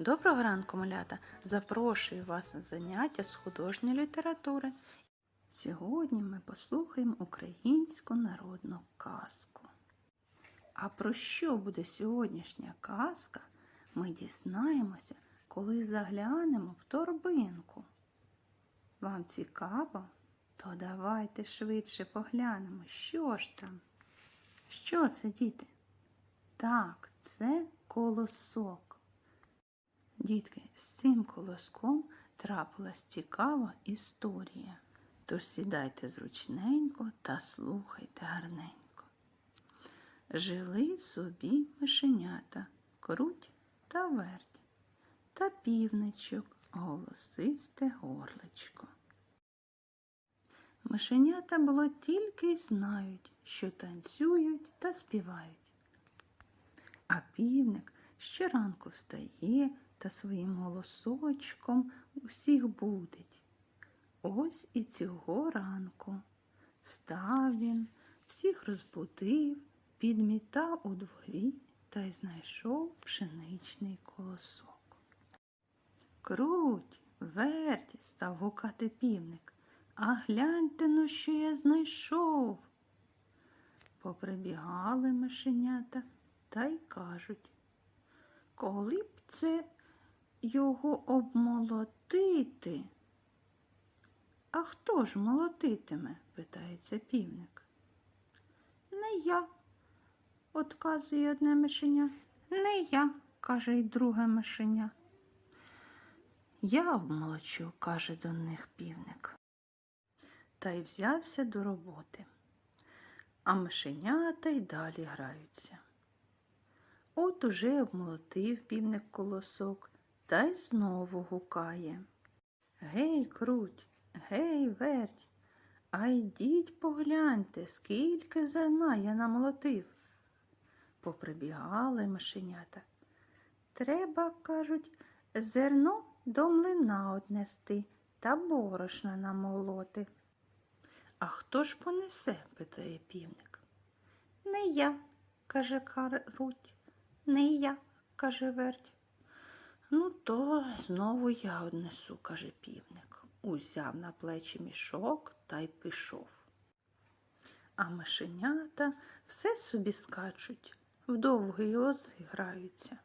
Доброго ранку, малята! Запрошую вас на заняття з художньої літератури. Сьогодні ми послухаємо українську народну казку. А про що буде сьогоднішня казка, ми дізнаємося, коли заглянемо в торбинку. Вам цікаво? То давайте швидше поглянемо, що ж там. Що це, діти? Так, це колосок. Дітки, з цим колоском трапилась цікава історія. Тож сідайте зручненько та слухайте гарненько. Жили собі мишенята, круть та верть, та півничок, голосисте горличко. Мишенята було тільки й знають, що танцюють та співають. А півник щоранку встає та своїм голосочком усіх будить. Ось і цього ранку встав він, всіх розбудив, підмітав у дворі та й знайшов пшеничний колосок. Круть, верть, став гукати півник. А гляньте ну, що я знайшов. Поприбігали мишенята та й кажуть, коли б це його обмолотити? А хто ж молотитиме? питається півник. Не я, отказує одне мишеня. Не я, каже й друге мишеня. Я обмолочу, каже до них півник. Та й взявся до роботи. А мишенята й далі граються. От уже обмолотив півник колосок та й знову гукає. Гей, круть, гей, верть, а йдіть погляньте, скільки зерна я намолотив. Поприбігали мишенята. Треба, кажуть, зерно до млина однести та борошна намолоти. А хто ж понесе? питає півник. Не я, каже Каруть. Не я, каже верть. Ну, то знову я однесу, каже півник. Узяв на плечі мішок та й пішов. А мишенята все собі скачуть, в довгий лози граються.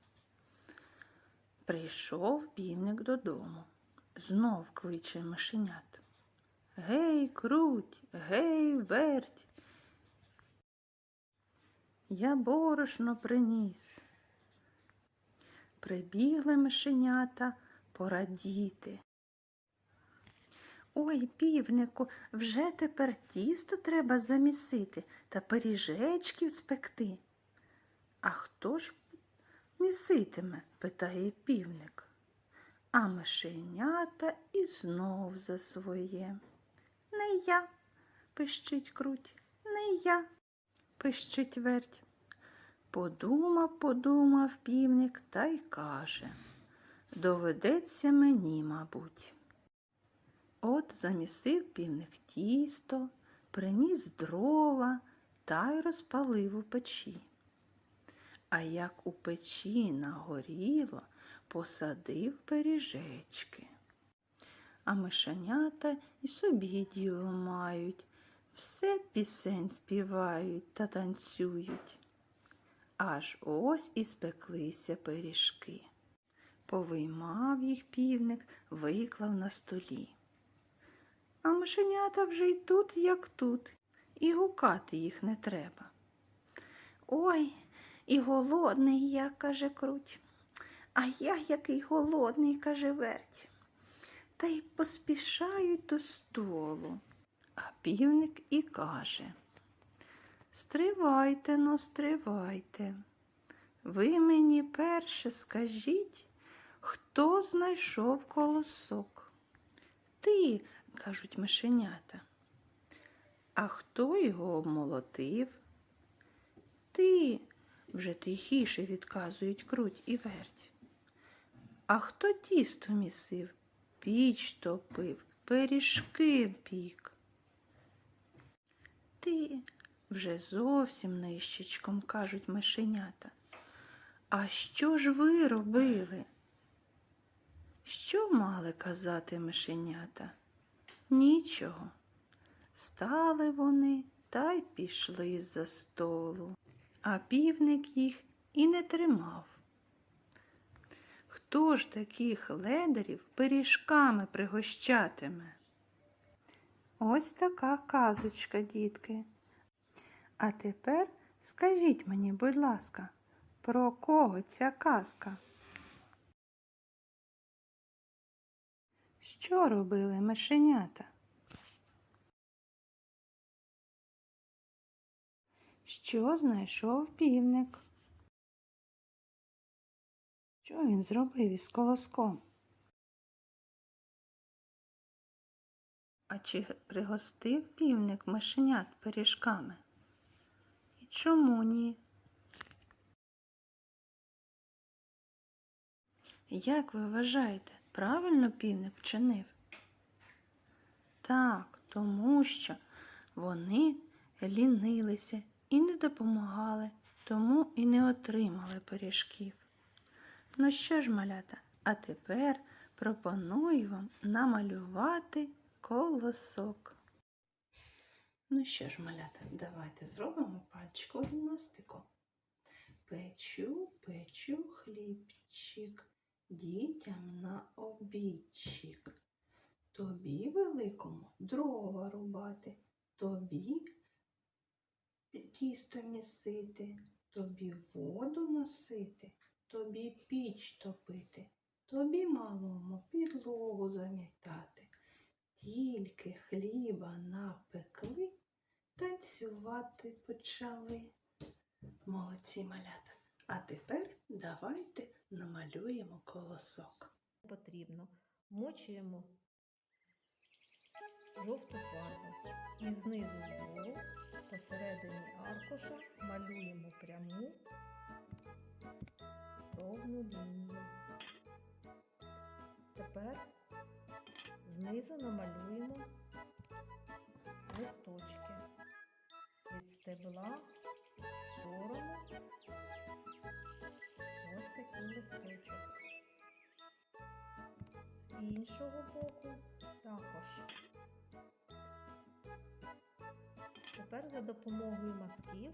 Прийшов півник додому, знов кличе мишенят. Гей, круть, гей, верть. Я борошно приніс. Прибігли мишенята порадіти. Ой, півнику, вже тепер тісто треба замісити та пиріжечків спекти. А хто ж міситиме? питає півник. А мишенята і знов за своє. Не я, пищить круть, не я, пищить верть. Подумав, подумав півник та й каже доведеться мені, мабуть. От замісив півник тісто, приніс дрова та й розпалив у печі. А як у печі нагоріло, посадив пиріжечки. А мишенята і собі діло мають, все пісень співають та танцюють. Аж ось і спеклися пиріжки. Повиймав їх півник, виклав на столі. А мишенята вже й тут, як тут, і гукати їх не треба. Ой, і голодний я, каже круть, а я який голодний, каже верть. Та й поспішають до столу. А півник і каже Стривайте, но стривайте. Ви мені перше скажіть, хто знайшов колосок? Ти, кажуть мишенята. А хто його обмолотив? Ти, вже тихіше відказують круть і верть. А хто тісто місив, піч топив, пиріжки пік? Ти, вже зовсім нищечком кажуть мишенята. А що ж ви робили? Що мали казати мишенята? Нічого. Стали вони та й пішли з-за столу, а півник їх і не тримав. Хто ж таких ледарів пиріжками пригощатиме? Ось така казочка, дітки. А тепер скажіть мені, будь ласка, про кого ця казка? Що робили мишенята? Що знайшов півник? Що він зробив із колоском? А чи пригостив півник мишенят пиріжками? Чому ні? Як ви вважаєте, правильно півник вчинив? Так, тому що вони лінилися і не допомагали, тому і не отримали пиріжків. Ну що ж, малята, а тепер пропоную вам намалювати колосок. Ну що ж, малята, давайте зробимо пальчикову гімнастику. Печу, печу хлібчик, дітям на обідчик. Тобі великому дрова рубати, тобі тісто місити, тобі воду носити, тобі піч топити, тобі малому підлогу замітати. Тільки хліба напекли, танцювати почали. Молодці малята. А тепер давайте намалюємо колосок. потрібно. Мочуємо жовту фарбу і знизу вгору посередині аркуша малюємо пряму ровну лінію. Тепер знизу намалюємо листочки від стебла в сторону. Ось такий листочок з іншого боку також. Тепер за допомогою мазків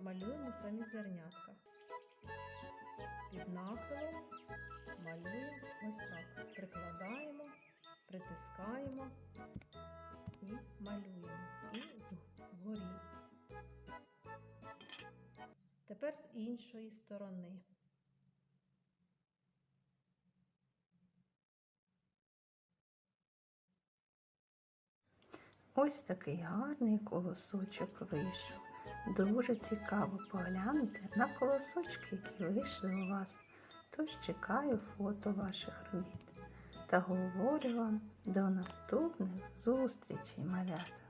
малюємо самі зернятка. Під нахилом малюємо ось так. Прикладаємо, притискаємо Тепер з іншої сторони. Ось такий гарний колосочок вийшов. Дуже цікаво поглянути на колосочки, які вийшли у вас. Тож чекаю фото ваших робіт та говорю вам до наступних зустрічей, малята.